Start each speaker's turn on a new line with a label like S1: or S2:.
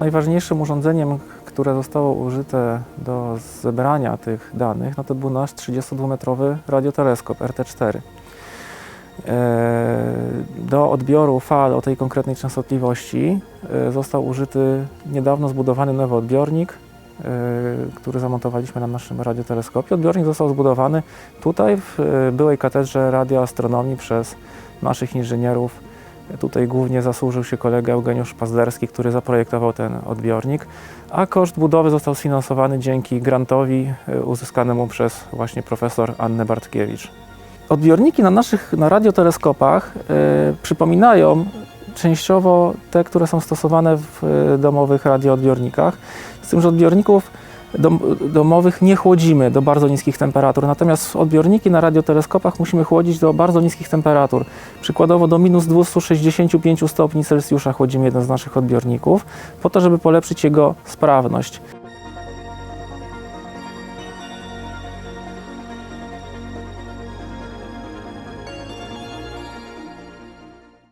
S1: Najważniejszym urządzeniem, które zostało użyte do zebrania tych danych, no to był nasz 32-metrowy radioteleskop RT4. E, Do odbioru fal o tej konkretnej częstotliwości e, został użyty niedawno zbudowany nowy odbiornik, e, który zamontowaliśmy na naszym radioteleskopie. Odbiornik został zbudowany tutaj w byłej katedrze radioastronomii przez naszych inżynierów. Tutaj głównie zasłużył się kolega Eugeniusz Pazderski, który zaprojektował ten odbiornik, a koszt budowy został sfinansowany dzięki grantowi e, uzyskanemu przez właśnie profesor Annę Bartkiewicz. Odbiorniki na naszych na radioteleskopach e, przypominają częściowo te, które są stosowane w e, domowych radioodbiornikach, z tym, że odbiorników dom, domowych nie chłodzimy do bardzo niskich temperatur, natomiast odbiorniki na radioteleskopach musimy chłodzić do bardzo niskich temperatur. Przykładowo do minus 265 stopni Celsjusza chłodzimy jeden z naszych odbiorników, po to, żeby polepszyć jego sprawność.